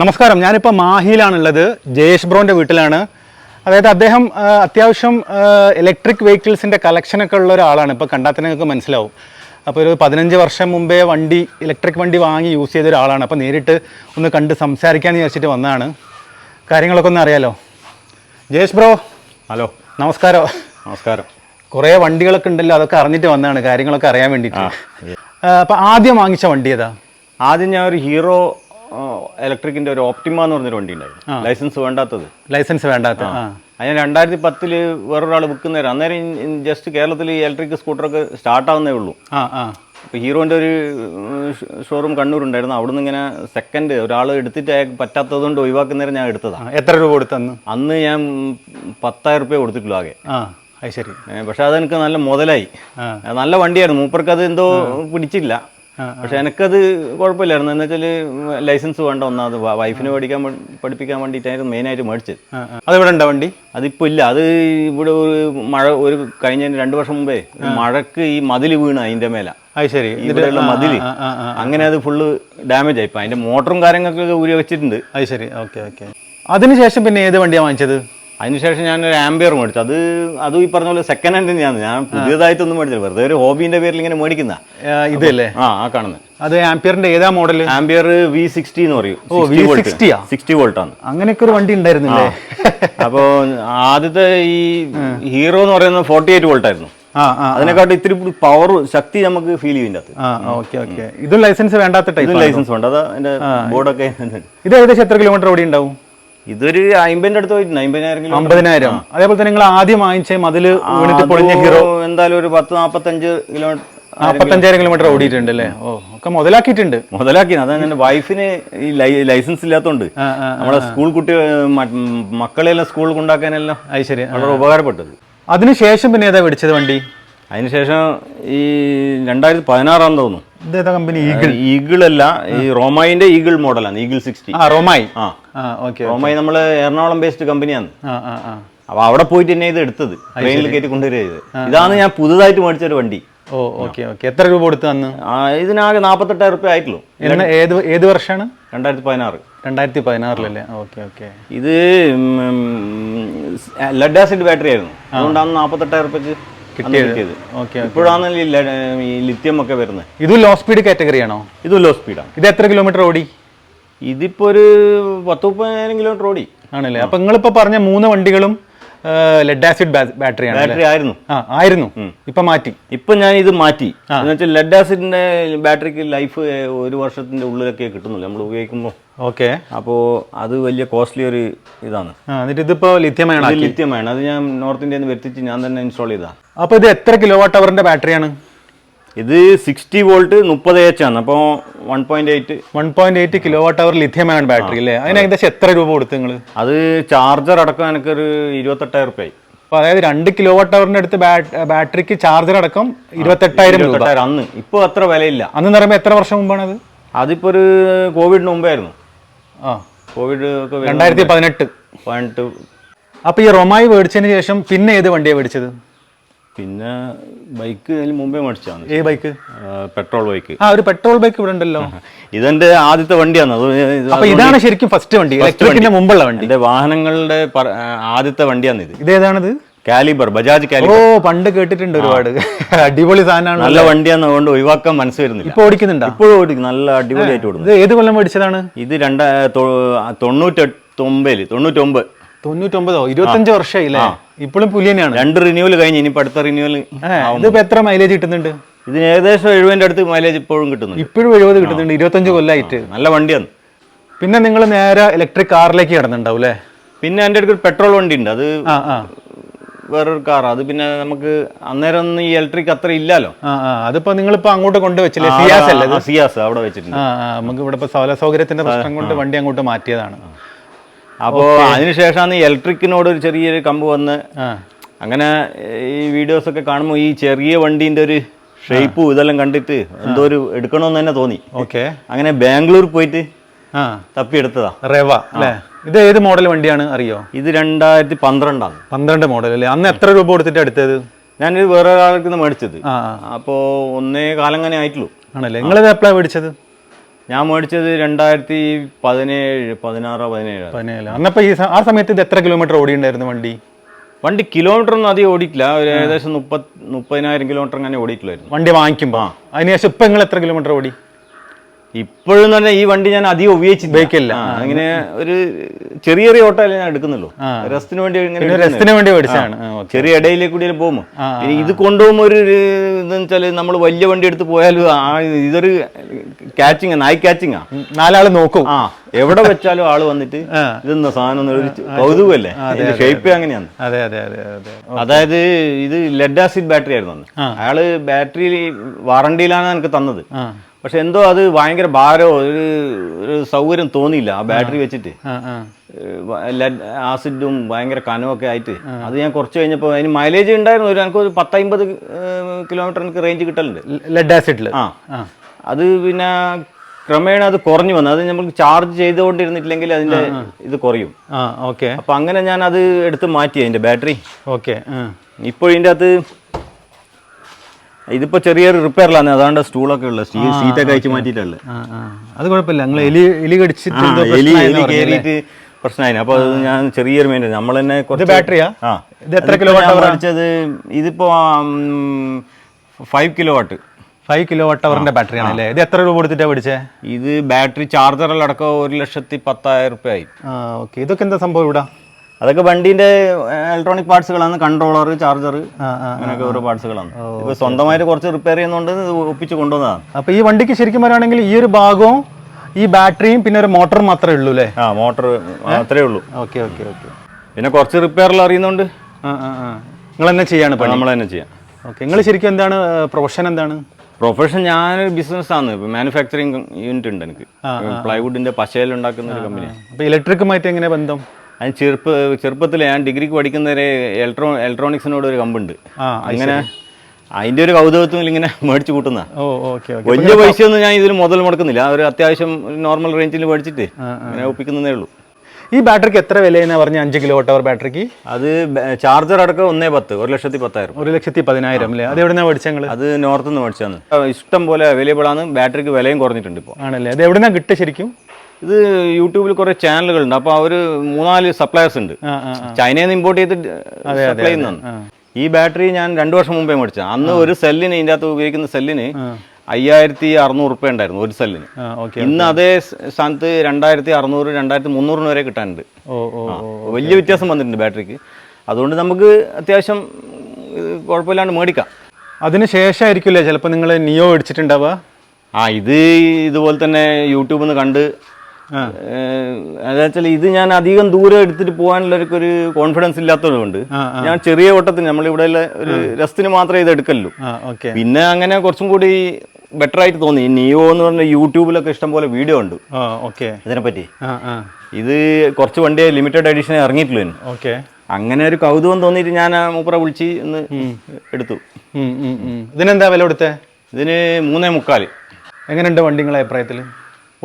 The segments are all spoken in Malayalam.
നമസ്കാരം. ഞാനിപ്പോൾ മാഹിയിലാണുള്ളത്. ജയേഷ് ബ്രോന്റെ വീട്ടിലാണ്. അതായത് അദ്ദേഹം അത്യാവശ്യം ഇലക്ട്രിക് വെഹിക്കിൾസിന്റെ കളക്ഷനൊക്കെ ഉള്ള ഒരാളാണ്. ഇപ്പോൾ കണ്ടാൽ തന്നെ നിങ്ങൾക്ക് മനസ്സിലാവും. അപ്പോൾ ഒരു പതിനഞ്ച് വർഷം മുമ്പേ വണ്ടി ഇലക്ട്രിക് വണ്ടി വാങ്ങി യൂസ് ചെയ്ത ഒരാളാണ്. അപ്പോൾ നേരിട്ട് ഒന്ന് കണ്ട് സംസാരിക്കാമെന്ന് വിചാരിച്ചിട്ട് വന്നതാണ്. കാര്യങ്ങളൊക്കെ ഒന്ന് അറിയാലോ? ജയേഷ് ബ്രോ. ഹലോ. നമസ്കാരം. നമസ്കാരം. കുറേ വണ്ടികളൊക്കെ ഉണ്ടല്ലോ അതൊക്കെ അറിഞ്ഞിട്ട് വന്നതാണ്. കാര്യങ്ങളൊക്കെ അറിയാൻ വേണ്ടിയിട്ട് അപ്പോൾ ആദ്യം വാങ്ങിച്ച വണ്ടി ഏതാ? ആദ്യം ഞാൻ ഒരു ഹീറോ ഇലക്ട്രിക്കിന്റെ ഒരു ഓപ്റ്റിമ എന്ന് പറഞ്ഞൊരു വണ്ടി ഉണ്ടായിരുന്നു. ലൈസൻസ് വേണ്ടാത്തത്. ലൈസൻസ് വേണ്ടാത്ത. അതിന് രണ്ടായിരത്തി പത്തിൽ വേറൊരാൾ വിൽക്കുന്നേരം അന്നേരം ജസ്റ്റ് കേരളത്തിൽ ഈ ഇലക്ട്രിക് സ്കൂട്ടറൊക്കെ സ്റ്റാർട്ട് ആവുന്നേ ഉള്ളൂ. അപ്പോൾ ഹീറോന്റെ ഒരു ഷോറൂം കണ്ണൂരുണ്ടായിരുന്നു അവിടുന്ന് ഇങ്ങനെ സെക്കൻഡ് ഒരാൾ എടുത്തിട്ട് അയാൾക്ക് പറ്റാത്തത് കൊണ്ട് ഒഴിവാക്കുന്നേരം ഞാൻ എടുത്തതാണ് എത്ര രൂപ കൊടുത്തന്ന് അന്ന്? ഞാൻ പത്തായിരം റുപ്യ കൊടുത്തിട്ടുള്ളൂ ആകെ. ആ അത് ശരി. പക്ഷെ അതെനിക്ക് നല്ല മുതലായി. നല്ല വണ്ടിയായിരുന്നു. മൂപ്പർക്ക് അത് എന്തോ പിടിച്ചില്ല. പക്ഷെ എനിക്കത് കുഴപ്പമില്ലായിരുന്നു. എന്ന് വെച്ചാൽ ലൈസൻസ് വേണ്ട ഒന്നാമത് വൈഫിന് പഠിക്കാൻ പഠിപ്പിക്കാൻ വേണ്ടിയിട്ടായിരുന്നു മെയിനായിട്ട് മേടിച്ചത്. അതിവിടെ ഉണ്ടോ വണ്ടി? അതിപ്പോൾ ഇല്ല. അത് ഇവിടെ ഒരു മഴ ഒരു കഴിഞ്ഞ രണ്ട് വർഷം മുമ്പേ മഴക്ക് ഈ മതിൽ വീണ് അതിന്റെ മേലെ. അത് ശരി. ഇവിടെയുള്ള ആ. അങ്ങനെ അത് ഫുള്ള് ഡാമേജ് ആയി. ഇപ്പം അതിന്റെ മോട്ടറും കാര്യങ്ങളൊക്കെ ഉപയോഗിച്ചിട്ടുണ്ട് വെച്ചിട്ടുണ്ട് അത് ശരി. Okay okay. അതിനുശേഷം പിന്നെ ഏത് വണ്ടിയാണ് വാങ്ങിച്ചത്? അതിനുശേഷം ഞാൻ ഒരു ആംബിയർ മേടിച്ചു. അത് അതും ഈ പറഞ്ഞ പോലെ സെക്കൻഡ് ഹാൻഡ് തന്നെയാണ്. ഞാൻ പുതിയതായിട്ടൊന്നും മേടിച്ചില്ല വെറുതെ ഒരു ഹോബിന്റെ പേരിൽ ഇങ്ങനെ മേടിക്കുന്ന ഇതല്ലേ? ആ ആ കാണുന്നത് അത് ആംപിയറിന്റെ ഏതാ മോഡൽ ആംബിയർ വി സിക്സ്റ്റി എന്ന് പറയും. ഓ, V60 യാ? സിക്സ്റ്റി വോൾട്ട് ആണ്. അങ്ങനെയൊക്കെ ഒരു വണ്ടി ഉണ്ടായിരുന്നില്ലേ? അപ്പോൾ ആദ്യത്തെ ഈ ഹീറോ എന്ന് പറയുന്നത് ഫോർട്ടി എയ്റ്റ് വോൾട്ട് ആയിരുന്നു അതിനെക്കാട്ടും ഇത്തിരി പവർ ശക്തി നമുക്ക് ഫീൽ ഓക്കെ ഇതും ലൈസൻസ് വേണ്ടാത്ത ലൈസൻസ് ഉണ്ട് അത് ബോർഡൊക്കെ ഇത് ഏകദേശം എത്ര കിലോമീറ്റർ ഓടി ഉണ്ടാവും? ഇതൊരു അമ്പതിന്റെ അടുത്ത് പോയിട്ടുണ്ട്. അമ്പതിനായിരം അമ്പതിനായിരം. അതേപോലെ തന്നെ നിങ്ങൾ ആദ്യം വാങ്ങിച്ച മതിൽ വീണിട്ട് പൊളിഞ്ഞ ഹീറോ. എന്തായാലും ഒരു പത്ത് നാപ്പത്തഞ്ച് കിലോമീറ്റർ നാപ്പത്തഞ്ചായിരം കിലോമീറ്റർ ഓടിയിട്ടുണ്ട് അല്ലേ? ഓ ഒക്കെ മുതലാക്കിയിട്ടുണ്ട്. മുതലാക്കി അതാണ് എന്റെ വൈഫിന് ഈ ലൈസൻസ് ഇല്ലാത്തതുകൊണ്ട് നമ്മുടെ സ്കൂൾ കുട്ടി മക്കളെല്ലാം സ്കൂളിൽ കൊണ്ടാക്കാനെല്ലാം അത് ശരി. വളരെ ഉപകാരപ്പെട്ടത്. അതിനുശേഷം പിന്നെ ഏതാ പിടിച്ചത് വണ്ടി? അതിനുശേഷം ഈ രണ്ടായിരത്തി പതിനാറാന്ന് തോന്നുന്നു. ഇത് ഏതാ കമ്പനി ഈഗിൾ ഈഗിൾ അല്ല ഈ റോമായിന്റെ ഈഗിൾ മോഡലാണ് ഈഗിൾ സിക്സ്റ്റി ആ റൊമായി ആ. ഓക്കെ റോമായി നമ്മൾ എറണാകുളം ബേസ്ഡ് കമ്പനിയാണ് അപ്പൊ അവിടെ പോയിട്ട് തന്നെ ഇത് എടുത്തത് ട്രെയിനിൽ കയറ്റി കൊണ്ടുവരിക ചെയ്തത്. ഇതാണ് ഞാൻ പുതുതായിട്ട് മേടിച്ച ഒരു വണ്ടി. ഓ ഓക്കെ ഓക്കെ എത്ര രൂപ കൊടുത്തു അന്ന് ഇതിനാകെ നാപ്പത്തെട്ടായിരം റുപ്യ ആയിട്ടുള്ളൂ. ഏത് ഏത് വർഷമാണ് രണ്ടായിരത്തി പതിനാറ് രണ്ടായിരത്തി പതിനാറിലല്ലേ ഓക്കെ ഓക്കെ. ഇത് ലെഡ് ആസിഡ് ബാറ്ററി ആയിരുന്നു. അതുകൊണ്ടാണ് നാപ്പത്തെട്ടായിരം റുപ്യക്ക് കിട്ടിയത്. ഓക്കെ ഇപ്പോഴാണ് ലിത്യം ഒക്കെ വരുന്നത്. ഇത് ലോ സ്പീഡ് കാറ്റഗറി ആണോ? ഇത് ലോ സ്പീഡാണ് ഇത് എത്ര കിലോമീറ്റർ ഓടി? ഇതിപ്പോ ഒരു പത്ത് മുപ്പതിനായിരം കിലോമീറ്റർ ഓടി. ആണല്ലേ? അപ്പൊ നിങ്ങളിപ്പോ പറഞ്ഞ മൂന്ന് വണ്ടികളും ലെഡ് ആസിഡ് ബാറ്ററി ആണ് ബാറ്ററി ആയിരുന്നു. ആയിരുന്നു. ഇപ്പൊ മാറ്റി. ഇപ്പൊ ഞാൻ ഇത് മാറ്റി. എന്ന് വെച്ചാൽ ലെഡ് ആസിഡിന്റെ ബാറ്ററിക്ക് ലൈഫ് ഒരു വർഷത്തിന്റെ ഉള്ളിലൊക്കെ കിട്ടുന്നുള്ളൂ. നമ്മൾ ഉപയോഗിക്കുമ്പോൾ ഓക്കെ. അപ്പോൾ അത് വലിയ കോസ്റ്റ്ലി ഒരു ഇതാണ്. എന്നിട്ട് ഇതിപ്പോ ലിഥ്യമാണ് ഇത് ലിത്യമാണ് അത് ഞാൻ നോർത്ത് ഇന്ത്യയിൽ നിന്ന് വരുത്തിച്ച് ഞാൻ തന്നെ ഇൻസ്റ്റാൾ ചെയ്താ. അപ്പോൾ ഇത് എത്ര കിലോ വാട്ട് അവറിന്റെ ബാറ്ററിയാണ് ഇത് സിക്സ്റ്റി വോൾട്ട് മുപ്പത് എച്ച് ആണ്. അപ്പോൾ one point eight one point eight kilowatt hour lithium ion battery അല്ലേ? അതിന് ഏകദേശം എത്ര രൂപ കൊടുത്തു നിങ്ങൾ അത് ചാർജർ അടക്കം എനിക്കൊരു ഇരുപത്തെട്ടായിരം റുപ്യ ആയി അപ്പൊ അതായത് രണ്ട് കിലോ വാട്ട് അവറിന്റെ അടുത്ത് ബാറ്ററിക്ക് ചാർജർ അടക്കം ഇരുപത്തെട്ടായിരം രൂപ. അന്ന് ഇപ്പോൾ അത്ര വിലയില്ല. അന്ന് പറയുമ്പോൾ എത്ര വർഷം മുമ്പാണ് അത് അതിപ്പോൾ ഒരു കോവിഡിന് മുമ്പായിരുന്നു. ആ. കോവിഡ് ഒക്കെ രണ്ടായിരത്തി പതിനെട്ട് പതിനെട്ട്. അപ്പൊ ഈ റൊമായി മേടിച്ചതിന് ശേഷം പിന്നെ ഏത് വണ്ടിയാണ് മേടിച്ചത്? പിന്നെ ബൈക്ക് അതിന് മുമ്പേ മേടിച്ചാണ് ഏ ബൈക്ക്? Petrol bike. ആ ഒരു പെട്രോൾ ബൈക്ക് ഇവിടെ ഉണ്ടല്ലോ. ഇതെന്റെ ആദ്യത്തെ വണ്ടിയാണ്. അത് അപ്പൊ ഇതാണ് ശരിക്കും ഫസ്റ്റ് വണ്ടി. ഇലക്ട്രിക്കിന്റെ മുമ്പുള്ള വണ്ടി. എന്റെ വാഹനങ്ങളുടെ ആദ്യത്തെ വണ്ടിയാണ് ഇത് ഇതേതാണിത്? Caliber Bajaj Caliber. ഓ പണ്ട് കേട്ടിട്ടുണ്ട് ഒരുപാട്. അടിപൊളി സാധനമാണ് നല്ല വണ്ടിയാന്ന് അതുകൊണ്ട് ഒഴിവാക്കാൻ മനസ്സ് വരുന്നില്ല. ഇപ്പൊ ഓടിക്കുന്നുണ്ടോ? ഇപ്പോഴും ഓടിക്കും. നല്ല അടിപൊളിയായിട്ട് ഓടുന്നു. ഇത് ഏത് കൊല്ലം മേടിച്ചതാണ്? ഇത് രണ്ട തൊണ്ണൂറ്റൊമ്പതിൽ തൊണ്ണൂറ്റൊമ്പത്. തൊണ്ണൂറ്റൊമ്പതോ? ഇരുപത്തഞ്ച് വർഷമായില്ലേ? ഇപ്പോഴും പുലി തന്നെയാണ്. രണ്ട് റിന്യൂവൽ കഴിഞ്ഞ് ഇനി അടുത്ത റിന്യൂവൽ ഇതിപ്പോ എത്ര മൈലേജ് കിട്ടുന്നുണ്ട്? ഇതിന് ഏകദേശം എഴുപതിന്റെ അടുത്ത് മൈലേജ് ഇപ്പോഴും കിട്ടുന്നുണ്ട്. ഇപ്പോഴും എഴുപത് കിട്ടുന്നുണ്ട്. ഇരുപത്തഞ്ച് കൊല്ലമായിട്ട് നല്ല വണ്ടിയാണ്. പിന്നെ നിങ്ങൾ നേരെ ഇലക്ട്രിക് കാറിലേക്ക് കിടന്നുണ്ടാവും അല്ലേ? പിന്നെ എന്റെ അടുത്ത് പെട്രോൾ വണ്ടി ഉണ്ട്. അത് വേറൊരു കാർ അത് പിന്നെ നമുക്ക് അന്നേരം ഒന്നും ഈ ഇലക്ട്രിക് അത്ര ഇല്ലല്ലോ. അതിപ്പോ നിങ്ങളിപ്പോ അങ്ങോട്ട് കൊണ്ടുവച്ചില്ലേ? സിയാസ് അല്ലേ? സിയാസ് അവിടെ വെച്ചിട്ടുണ്ട്. നമുക്ക് ഇവിടെ ഇപ്പൊ സൗല സൗകര്യത്തിന്റെ പ്രശ്നം കൊണ്ട് വണ്ടി അങ്ങോട്ട് മാറ്റിയതാണ്. അപ്പോൾ അതിനുശേഷമാണ് ഈ ഇലക്ട്രിക്കിനോട് ഒരു ചെറിയൊരു കമ്പ് വന്ന് അങ്ങനെ ഈ വീഡിയോസ് ഒക്കെ കാണുമ്പോൾ ഈ ചെറിയ വണ്ടീന്റെ ഒരു ഷേപ്പും ഇതെല്ലാം കണ്ടിട്ട് എന്തോ ഒരു എടുക്കണമെന്ന് തന്നെ തോന്നി. ഓക്കെ. അങ്ങനെ ബാംഗ്ലൂർ പോയിട്ട് തപ്പിയെടുത്തതാ. റെവ അല്ലേ? ഇത് ഏത് മോഡൽ വണ്ടിയാണ്? അറിയോ? ഇത് രണ്ടായിരത്തി പന്ത്രണ്ടാണ് പന്ത്രണ്ട് മോഡൽ അല്ലേ? അന്ന് എത്ര രൂപ കൊടുത്തിട്ട് എടുത്തത്? ഞാനിത് വേറെ ഒരാൾക്ക് മേടിച്ചത്. അപ്പോൾ ഒന്നേ കാലം അങ്ങനെ ആയിട്ടുള്ളൂ. ആണല്ലേ? നിങ്ങളിത് എപ്പോഴാണ് മേടിച്ചത്? ഞാൻ മേടിച്ചത് രണ്ടായിരത്തി പതിനേഴ് പതിനാറോ പതിനേഴ് പതിനേഴ്. അന്നപ്പോൾ ഈ ആ സമയത്ത് ഇത് എത്ര കിലോമീറ്റർ ഓടിയുണ്ടായിരുന്നു വണ്ടി? വണ്ടി കിലോമീറ്റർ ഒന്നും അധികം ഓടിയിട്ടില്ല. ഒരു ഏകദേശം മുപ്പത് മുപ്പതിനായിരം കിലോമീറ്റർ അങ്ങനെ ഓടിയിട്ടില്ലായിരുന്നു വണ്ടി വാങ്ങിക്കുമ്പോൾ അതിനുശേഷം ഇപ്പം നിങ്ങൾ എത്ര കിലോമീറ്റർ ഓടി? ഇപ്പോഴും തന്നെ ഈ വണ്ടി ഞാൻ അധികം ഉപയോഗിച്ചില്ല. ഉപയോഗിക്കില്ല. അങ്ങനെ ഒരു ചെറിയ ചെറിയ ഓട്ടമല്ലേ ഞാൻ എടുക്കുന്നുള്ളൂ. റെസ്റ്റിന് വേണ്ടി ഒരു വേണ്ടി മേടിച്ചതാണ് ചെറിയ ഇടയിലേക്ക് കൂടി പോകുമ്പോൾ. ഇത് കൊണ്ടുപോകുമ്പോൾ ഒരു എന്താ ഇതെന്ന് വെച്ചാൽ നമ്മൾ വലിയ വണ്ടി എടുത്ത് പോയാലും ഇതൊരു കാച്ചിങ് നായ് കാച്ചിങ്ങാ നാലാൾ നോക്കും. ആ എവിടെ വെച്ചാലും ആൾ വന്നിട്ട് ഇതെന്ന സാധനം ഒരു കൗതുകല്ലേ ഇതിന്റെ ഷേപ്പ് അങ്ങനെയാണ്. അതെ അതെ അതെ അതെ. അതായത് ഇത് ലെഡ് ആസിഡ് ബാറ്ററി ആയിരുന്നു അയാൾ ബാറ്ററി വാറണ്ടിയിലാണ് എനിക്ക് തന്നത്. പക്ഷെ എന്തോ അത് ഭയങ്കര ഭാരോ ഒരു ഒരു സൗകര്യം തോന്നിയില്ല ആ ബാറ്ററി വെച്ചിട്ട്. ആസിഡും ഭയങ്കര കനമൊക്കെ ആയിട്ട്. അത് ഞാൻ കുറച്ച് കഴിഞ്ഞപ്പോൾ അതിന് മൈലേജ് ഉണ്ടായിരുന്നു ഒരു എനിക്ക് ഒരു പത്തമ്പത് കിലോമീറ്റർ എനിക്ക് റേഞ്ച് കിട്ടലുണ്ട്. ലെഡ് ആസിഡിൽ ആ. അത് പിന്നെ ക്രമേണ അത് കുറഞ്ഞു വന്നു. അത് നമ്മൾ ചാർജ് ചെയ്തുകൊണ്ടിരുന്നിട്ടില്ലെങ്കിൽ അതിന്റെ ഇത് കുറയും. ആ ഓക്കെ. അപ്പൊ അങ്ങനെ ഞാൻ അത് എടുത്ത് മാറ്റി അതിന്റെ ബാറ്ററി. ഓക്കെ ഇപ്പോൾ ഇതിന്റെ അകത്ത് ഇതിപ്പോ ചെറിയൊരു റിപ്പയറിലാണ്. അതാണ്ട് സ്റ്റൂളൊക്കെ ഉള്ളത് സ്റ്റീൽ സീറ്റൊക്കെ അയച്ചു മാറ്റിയിട്ടുള്ളത് അത് കുഴപ്പമില്ല. നിങ്ങൾ എലി എലി കടിച്ചിട്ട് എലി എലി? കയറിയിട്ട് പ്രശ്നമായി അപ്പൊ അത് ഞാൻ ചെറിയൊരു മെയിൻ നമ്മൾ തന്നെ കുറച്ച് ബാറ്ററിയാ? ആ? ഇത് എത്ര കിലോ വാട്ടിച്ചത്? അടിച്ചത് ഇതിപ്പോ five kilo watt five kilo watt അവറിന്റെ ബാറ്ററി ആണല്ലേ? ഇത് എത്ര രൂപ കൊടുത്തിട്ടാണ് പിടിച്ചത് ഇത് ബാറ്ററി ചാർജറിലടക്കം ഒരു ലക്ഷത്തി പത്തായിരം റുപ്യ ആയി ഓക്കെ. ഇതൊക്കെ എന്താ സംഭവം ഇവിടെ? അതൊക്കെ വണ്ടിന്റെ ഇലക്ട്രോണിക് പാർട്സുകളാണ് കൺട്രോളർ ചാർജർ അങ്ങനെയൊക്കെ ഓരോ പാർട്സുകളാണ് ഇപ്പൊ സ്വന്തമായിട്ട് കുറച്ച് റിപ്പയർ ചെയ്യുന്നതുകൊണ്ട് ഒപ്പിച്ച് കൊണ്ടുവന്നതാണ്. അപ്പൊ ഈ വണ്ടിക്ക് ശരിക്കും പറയുകയാണെങ്കിൽ ഈ ഒരു ഭാഗവും ഈ ബാറ്ററിയും പിന്നെ ഒരു മോട്ടർ മാത്രമേ ഉള്ളൂ അല്ലേ? ആ മോട്ടർ മാത്രമേ ഉള്ളൂ. Okay okay okay. പിന്നെ കുറച്ച് റിപ്പയറിൽ അറിയുന്നുണ്ട് നിങ്ങൾ തന്നെ ചെയ്യാണ് നമ്മൾ തന്നെ ചെയ്യാം. ഓക്കെ നിങ്ങൾ ശരിക്കും എന്താണ് പ്രൊഫഷൻ എന്താണ്? പ്രൊഫഷൻ ഞാനൊരു ബിസിനസ്സാണ് ഇപ്പൊ മാനുഫാക്ചറിങ് യൂണിറ്റ് ഉണ്ട് എനിക്ക്. പ്ലൈവുഡിന്റെ പശയിൽ ഉണ്ടാക്കുന്ന ഒരു കമ്പനിയാണ് ഇലക്ട്രിക്കുമായിട്ട് എങ്ങനെ ബന്ധം? അതിന് ചെറുപ്പ ചെറുപ്പത്തിൽ ഞാൻ ഡിഗ്രിക്ക് പഠിക്കുന്നവരെ ഇലക്ട്രോ ഇലക്ട്രോണിക്സിനോട് ഒരു കമ്പുണ്ട്. അങ്ങനെ അതിന്റെ ഒരു കൗതുകത്വം ഇങ്ങനെ മേടിച്ചു കൂട്ടുന്ന വലിയ പൈസ ഒന്നും ഞാൻ ഇതിന് മുതൽ മുടക്കുന്നില്ല. ഒരു അത്യാവശ്യം നോർമൽ റേഞ്ചിൽ മേടിച്ചിട്ട് അങ്ങനെ ഒപ്പിക്കുന്നതേ ഉള്ളൂ. ഈ ബാറ്ററിക്ക് എത്ര വിലയെന്നാ പറഞ്ഞ അഞ്ച് കിലോ വാട്ട് അവർ ബാറ്ററിക്ക്? അത് ചാർജർ അടക്കം ഒന്നേ പത്ത് ഒരു ലക്ഷത്തി പത്തായിരം. ഒരു ലക്ഷത്തി പതിനായിരം അല്ലേ? അത് എവിടെന്നാ മേടിച്ചത് നിങ്ങൾ അത് നോർത്ത് നിന്ന് മേടിച്ചാണ് ഇഷ്ടം പോലെ അവൈലബിൾ ആണ്. ബാറ്ററിക്ക് വിലയും കുറഞ്ഞിട്ടുണ്ട് ഇപ്പോൾ ആണല്ലേ? അത് എവിടെന്നാ കിട്ടുക ശരിക്കും? ഇത് യൂട്യൂബിൽ കുറെ ചാനലുകളുണ്ട്. അപ്പോൾ അവർ മൂന്നാൽ സപ്ലയേഴ്സ് ഉണ്ട്. ചൈനയിൽ നിന്ന് ഇമ്പോർട്ട് ചെയ്ത് സപ്ലൈ ചെയ്യുന്നതാണ്. ഈ ബാറ്ററി ഞാൻ രണ്ടു വർഷം മുമ്പേ മേടിച്ച അന്ന് ഒരു സെല്ലിന് ഇതിന്റെ അകത്ത് ഉപയോഗിക്കുന്ന സെല്ലിന് അയ്യായിരത്തി അറുന്നൂറ് റുപ്യ ഉണ്ടായിരുന്നു ഒരു സെല്ലിന്. ഇന്ന് അതേ സ്ഥാനത്ത് രണ്ടായിരത്തി അറുന്നൂറ് രണ്ടായിരത്തി മുന്നൂറിന് വരെ കിട്ടാനുണ്ട് വലിയ വ്യത്യാസം വന്നിട്ടുണ്ട് ബാറ്ററിക്ക്. അതുകൊണ്ട് നമുക്ക് അത്യാവശ്യം കുഴപ്പമില്ലാണ്ട് മേടിക്കാം. അതിന് ശേഷമായിരിക്കില്ലേ ചിലപ്പോൾ നിങ്ങൾ നിയോ മേടിച്ചിട്ടുണ്ടാവുക? ആ ഇത് ഇതുപോലെ തന്നെ യൂട്യൂബിൽ നിന്ന് കണ്ട് വെച്ചാൽ ഇത് ഞാൻ അധികം ദൂരം എടുത്തിട്ട് പോകാനുള്ള ഒരു- കോൺഫിഡൻസ് ഇല്ലാത്തതുകൊണ്ട് ഞാൻ ചെറിയ ഓട്ടത്തിന് നമ്മളിവിടെ ഒരു രസത്തിന് മാത്രമേ ഇത് എടുക്കല്ലോ പിന്നെ അങ്ങനെ കുറച്ചും കൂടി ബെറ്റർ ആയിട്ട് തോന്നി. നിയോ എന്ന് പറഞ്ഞ യൂട്യൂബിലൊക്കെ ഇഷ്ടംപോലെ വീഡിയോ ഉണ്ട്. ഇതിനെപ്പറ്റി ഇത് കുറച്ച് വണ്ടി ലിമിറ്റഡ് എഡിഷൻ ഇറങ്ങിയിട്ടുള്ളൂ. ഓക്കെ. അങ്ങനെ ഒരു കൗതുകം തോന്നിയിട്ട് ഞാൻ മൂപ്പറെ വിളിച്ച് ഒന്ന് എടുത്തു. ഇതിനെന്താ വില കൊടുത്തേ? ഇതിന് മൂന്നേ മുക്കാൽ എങ്ങനെയുണ്ട് വണ്ടി നിങ്ങളെ അഭിപ്രായത്തിൽ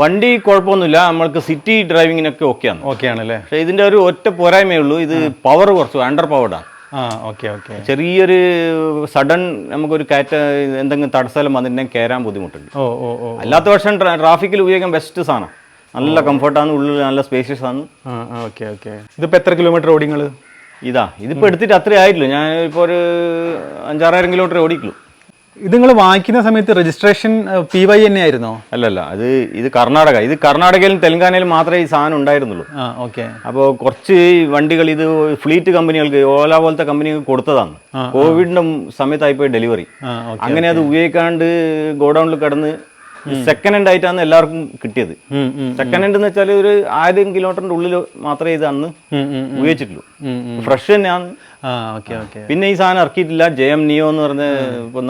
വണ്ടി കുഴപ്പമൊന്നുമില്ല നമ്മൾക്ക് സിറ്റി ഡ്രൈവിങ്ങിനൊക്കെ ഓക്കെയാണ് ഓക്കെ ആണല്ലേ? പക്ഷേ ഇതിന്റെ ഒരു ഒറ്റ പോരായ്മയേ ഉള്ളൂ ഇത് പവർ കുറച്ച് അണ്ടർ പവർഡാണ് ആ ഓക്കെ ഓക്കെ ചെറിയൊരു സഡൻ നമുക്കൊരു കയറ്റ എന്തെങ്കിലും തടസ്സം വന്നിട്ടുണ്ടെങ്കിൽ കയറാൻ ബുദ്ധിമുട്ടുണ്ട്. ഓ ഓ ഓ അല്ലാത്ത പക്ഷം ട്രാഫിക്കിൽ ഉപയോഗിക്കാൻ ബെസ്റ്റ് സാധനം. നല്ല കംഫർട്ടാണ് ഉള്ളിൽ നല്ല സ്പേഷ്യസ് ആണ്. ഓക്കെ ഓക്കെ ഇതിപ്പോൾ എത്ര കിലോമീറ്റർ ഓടിങ്ങൾ ഇതാ ഇതിപ്പോൾ എടുത്തിട്ട് അത്രേ ആയിട്ടില്ല ഞാൻ ഇപ്പോൾ ഒരു അഞ്ചാറായിരം കിലോമീറ്റർ ഓടിക്കുള്ളൂ. ഇത് നിങ്ങൾ വാങ്ങിക്കുന്ന സമയത്ത് രജിസ്ട്രേഷൻ പി വൈ തന്നെ ആയിരുന്നോ അല്ലല്ല അത് ഇത് കർണാടക. ഇത് കർണാടകയിലും തെലങ്കാനയിലും മാത്രമേ ഈ സാധനം ഉണ്ടായിരുന്നുള്ളൂ. ആ ഓക്കെ അപ്പോൾ കുറച്ച് വണ്ടികൾ ഇത് ഫ്ലീറ്റ് കമ്പനികൾക്ക് ഓല പോലത്തെ കമ്പനികൾക്ക് കൊടുത്തതാണ്. കോവിഡിന്റെ സമയത്തായിപ്പോയി ഡെലിവറി അങ്ങനെ അത് ഉപയോഗിക്കാണ്ട് ഗോഡൌണിൽ കിടന്ന് സെക്കൻഡ് ഹാൻഡ് ആയിട്ടാണ് എല്ലാവർക്കും കിട്ടിയത്. സെക്കൻഡ് ഹാൻഡ് എന്ന് വെച്ചാൽ ഒരു ആയിരം കിലോമീറ്ററിന്റെ ഉള്ളിൽ മാത്രമേ ഇത് അന്ന് ഉപയോഗിച്ചിട്ടുള്ളൂ. ഫ്രഷ് തന്നെയാണ്. പിന്നെ ഈ സാധനം ഇറക്കിയിട്ടില്ല. ജെ എം നിയോ എന്ന് പറഞ്ഞ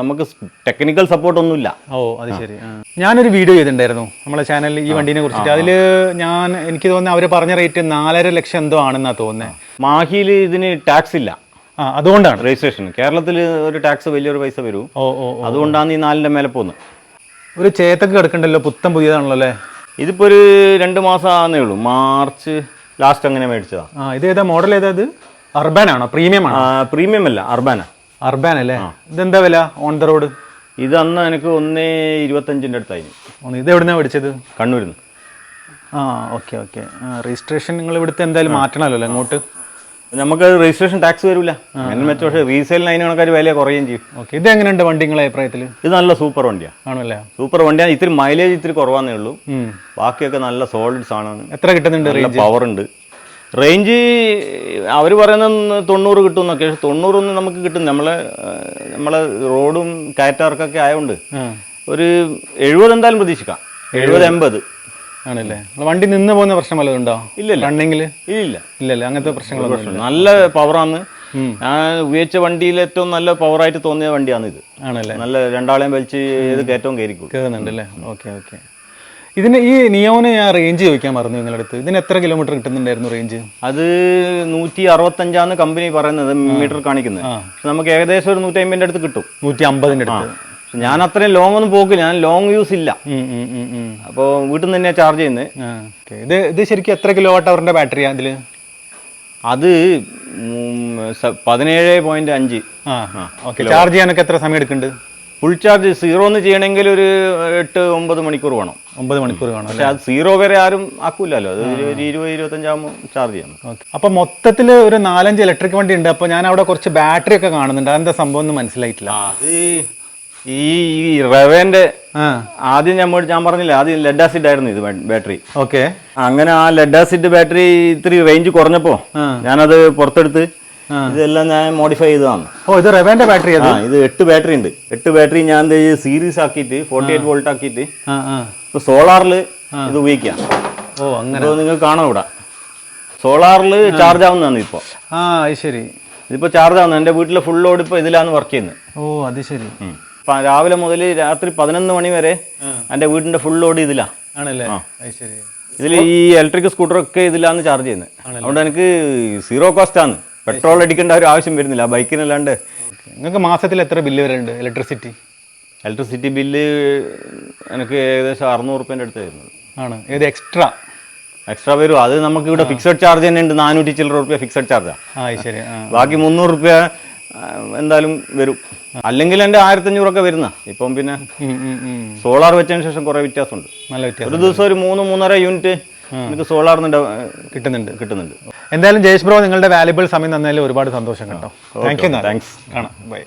നമുക്ക് ടെക്നിക്കൽ സപ്പോർട്ട് ഒന്നുമില്ല. ഓ അത് ശരി. ഞാനൊരു വീഡിയോ ചെയ്തിട്ടുണ്ടായിരുന്നു നമ്മളെ ചാനലിൽ ഈ വണ്ടീനെ കുറിച്ചിട്ട്. അതിൽ ഞാൻ എനിക്ക് തോന്നുന്നത് അവർ പറഞ്ഞ റേറ്റ് നാലര ലക്ഷം എന്തോ ആണെന്നാ തോന്നുന്നത് മാഹിയിൽ ഇതിന് ടാക്സ് ഇല്ല. അതുകൊണ്ടാണ്. രജിസ്ട്രേഷൻ കേരളത്തിൽ ഒരു ടാക്സ് വലിയൊരു പൈസ വരും. അതുകൊണ്ടാണ് ഈ നാലിന്റെ മേലെ പോകുന്നത്. ഒരു ചേത്തൊക്കെ കിടക്കണ്ടല്ലോ പുത്തൻ പുതിയതാണല്ലോ അല്ലേ? ഇതിപ്പോ ഒരു രണ്ട് മാസം ആകുന്നേ ഉള്ളൂ. മാർച്ച് ലാസ്റ്റ് അങ്ങനെ മേടിച്ചതാ. ആ ഇത് ഏതാ മോഡൽ ഏതാ ഇത്? അർബാൻ ആണോ? പ്രീമിയം ആണോ? പ്രീമിയം അല്ല അർബാനാ അർബാൻ അല്ലേ? ഇതെന്താ വില ഓൺ ദ റോഡ് ഇത് അന്ന് എനിക്ക് ഒന്നേ ഇരുപത്തഞ്ചിന്റെ അടുത്തായിരുന്നു. ഇത് എവിടുന്നാണ് മേടിച്ചത്? കണ്ണൂരിൽ നിന്ന് ആ ഓക്കെ ഓക്കെ. രജിസ്ട്രേഷൻ നിങ്ങൾ ഇവിടുത്തെ എന്തായാലും മാറ്റണമല്ലോ അല്ലേ അങ്ങോട്ട്? നമുക്ക് രജിസ്ട്രേഷൻ ടാക്സ് വരില്ല മെച്ചം പക്ഷേ റീസെയിൽ അതിന് കണക്കാർ വില കുറയുകയും ചെയ്യും. ഓക്കെ ഇത് എങ്ങനെയുണ്ട് വണ്ടി നിങ്ങളെ അഭിപ്രായത്തിൽ ഇത് നല്ല സൂപ്പർ വണ്ടിയാണ് ആണല്ലേ? സൂപ്പർ വണ്ടിയാണ് ഇത്തിരി മൈലേജ് ഇത്തിരി കുറവാന്നേ ഉള്ളൂ. ബാക്കിയൊക്കെ നല്ല സോളിഡ്സ് ആണ്. എത്ര കിട്ടുന്നുണ്ട് നല്ല പവർ ഉണ്ട്. റേഞ്ച് അവർ പറയുന്ന തൊണ്ണൂറ് കിട്ടും എന്നൊക്കെ പക്ഷെ തൊണ്ണൂറൊന്നും നമുക്ക് കിട്ടും നമ്മളെ നമ്മളെ റോഡും കയറ്റാർക്കൊക്കെ ആയതുകൊണ്ട് ഒരു എഴുപത് എന്തായാലും പ്രതീക്ഷിക്കാം. എഴുപത്. എൺപത്. ആണല്ലേ? വണ്ടി നിന്ന് പോകുന്ന പ്രശ്നം വല്ലതും ഉണ്ടോ? ഇല്ലില്ല. റണ്ണിങ്ങിൽ ഇല്ല ഇല്ലല്ലേ. അങ്ങനത്തെ പ്രശ്നങ്ങളൊന്നും നല്ല പവറാണ് ഞാൻ ഉപയോഗിച്ച വണ്ടിയിൽ ഏറ്റവും നല്ല പവറായിട്ട് തോന്നിയ വണ്ടിയാണ് ഇത്. ആണല്ലേ? നല്ല രണ്ടാളെയും വലിച്ച് ഇത് കയറ്റവും കയറിക്കും കയറുന്നുണ്ട് അല്ലേ ഓക്കെ ഓക്കെ. ഇതിന് ഈ നിയോന് ഞാൻ റേഞ്ച് ചോദിക്കാൻ പറഞ്ഞു നിങ്ങളുടെ അടുത്ത്. ഇതിന് എത്ര കിലോമീറ്റർ കിട്ടുന്നുണ്ടായിരുന്നു റേഞ്ച് അത് നൂറ്റി അറുപത്തഞ്ചാന്ന് കമ്പനി പറയുന്നത് മീറ്റർ കാണിക്കുന്നത്. നമുക്ക് ഏകദേശം ഒരു നൂറ്റി അമ്പതിന്റെ അടുത്ത് കിട്ടും. നൂറ്റി അമ്പതിന്റെ അടുത്ത്. ഞാൻ അത്രയും ലോങ് ഒന്നും പോക്കില്ല. ഞാൻ ലോങ് യൂസ് ഇല്ല. അപ്പോൾ വീട്ടിൽ നിന്ന് തന്നെയാണ് ചാർജ് ചെയ്യുന്നത് ഇത് ഇത് ശരിക്കും എത്ര കിലോ വാട്ട് അവറിന്റെ ബാറ്ററി അതിൽ അത് പതിനേഴ് പോയിന്റ് അഞ്ച്. ആ ഓക്കെ ചാർജ് ചെയ്യാനൊക്കെ എത്ര സമയം എടുക്കുന്നുണ്ട്? ഫുൾ ചാർജ് സീറോ എന്ന് ചെയ്യണമെങ്കിൽ ഒരു എട്ട് ഒമ്പത് മണിക്കൂർ വേണം. ഒമ്പത് മണിക്കൂർ വേണം പക്ഷെ അത് സീറോ വരെ ആരും ആക്കൂലല്ലോ. അത് ഒരു ഇരുപത് ഇരുപത്തഞ്ചാകുമ്പോൾ ചാർജ് ചെയ്യണം ഓക്കെ അപ്പോൾ മൊത്തത്തിൽ ഒരു നാലഞ്ച് ഇലക്ട്രിക് വണ്ടി ഉണ്ട്. അപ്പൊ ഞാൻ അവിടെ കുറച്ച് ബാറ്ററി ഒക്കെ കാണുന്നുണ്ട്. അതെന്താ സംഭവം ഒന്നും മനസ്സിലായിട്ടില്ല. അത് ഈ ഈ റവേന്റെ ആദ്യം ഞാൻ ഞാൻ പറഞ്ഞില്ല ആദ്യം ലെഡ് ആസിഡ് ആയിരുന്നു ഇത് ബാറ്ററി ഓക്കെ. അങ്ങനെ ആ ലെഡ് ആസിഡ് ബാറ്ററി ഇത്തിരി റേഞ്ച് കുറഞ്ഞപ്പോ. ഞാനത് പുറത്തെടുത്ത് ഇതെല്ലാം ഞാൻ മോഡിഫൈ ചെയ്തതാണ്. ഓ ഇത് റവേന്റെ ബാറ്ററി ഇത് എട്ട് ബാറ്ററി ഉണ്ട്. എട്ട് ബാറ്ററി ഞാൻ സീരീസ് ആക്കിയിട്ട് ഫോർട്ടി എയ്റ്റ് വോൾട്ട് ആക്കിയിട്ട് ഇപ്പൊ സോളാറിൽ ഇത് ഉപയോഗിക്കാം. ഓ അങ്ങനെ. നിങ്ങൾ കാണാം ഇവിടെ. സോളാറിൽ ചാർജ് ആവുന്നതാണ് ഇപ്പോൾ ആ ശരി. ഇതിപ്പോ ചാർജ് ആവുന്നത് എന്റെ വീട്ടിലെ ഫുൾ ലോഡ് ഇപ്പോൾ ഇതിലാണ് വർക്ക് ചെയ്യുന്നത്. ഓ അത് ശരി. ഇപ്പം രാവിലെ മുതൽ രാത്രി പതിനൊന്ന് മണി വരെ എന്റെ വീടിന്റെ ഫുൾ ലോഡ് ഇതിലാണ് ആണല്ലേ? ശരി. ഇതിൽ ഈ ഇലക്ട്രിക് സ്കൂട്ടറൊക്കെ ഇതിലാണ് ചാർജ് ചെയ്യുന്നത് അതുകൊണ്ട് എനിക്ക് സീറോ കോസ്റ്റ് ആണ്. പെട്രോൾ അടിക്കേണ്ട ഒരു ആവശ്യം വരുന്നില്ല. ബൈക്കിനല്ലാണ്ട് നിങ്ങൾക്ക് മാസത്തിൽ എത്ര ബില്ല് വരുന്നുണ്ട് ഇലക്ട്രിസിറ്റി ഇലക്ട്രിസിറ്റി ബില്ല് എനിക്ക് ഏകദേശം അറുന്നൂറ് റുപ്യന്റെ അടുത്ത് വരുന്നത്. ആണ്. ഏത് എക്സ്ട്രാ എക്സ്ട്രാ വരും. അത് നമുക്ക് ഇവിടെ ഫിക്സഡ് ചാർജ് തന്നെ ഉണ്ട്. നാനൂറ്റി ചില്ലറ റുപ്യ ഫിക്സഡ് ചാർജാണ് ശരി. ബാക്കി മുന്നൂറ് റുപ്യ എന്തായാലും വരും. അല്ലെങ്കിൽ എന്റെ ആയിരത്തഞ്ഞൂറൊക്കെ വരുന്ന. ഇപ്പം പിന്നെ. സോളാർ വെച്ചതിന് ശേഷം കുറെ വ്യത്യാസമുണ്ട്. നല്ല വ്യത്യാസം ഒരു ദിവസം ഒരു മൂന്ന് മൂന്നര യൂണിറ്റ് എനിക്ക് സോളാർ കിട്ടുന്നുണ്ട്. കിട്ടുന്നുണ്ട്. എന്തായാലും ജയേഷ് ബ്രോ നിങ്ങളുടെ വാല്യുബിൾ സമയം തന്നതിൽ ഒരുപാട് സന്തോഷം കേട്ടോ. താങ്ക് യു താങ്ക്സ് കാണാം. ബൈ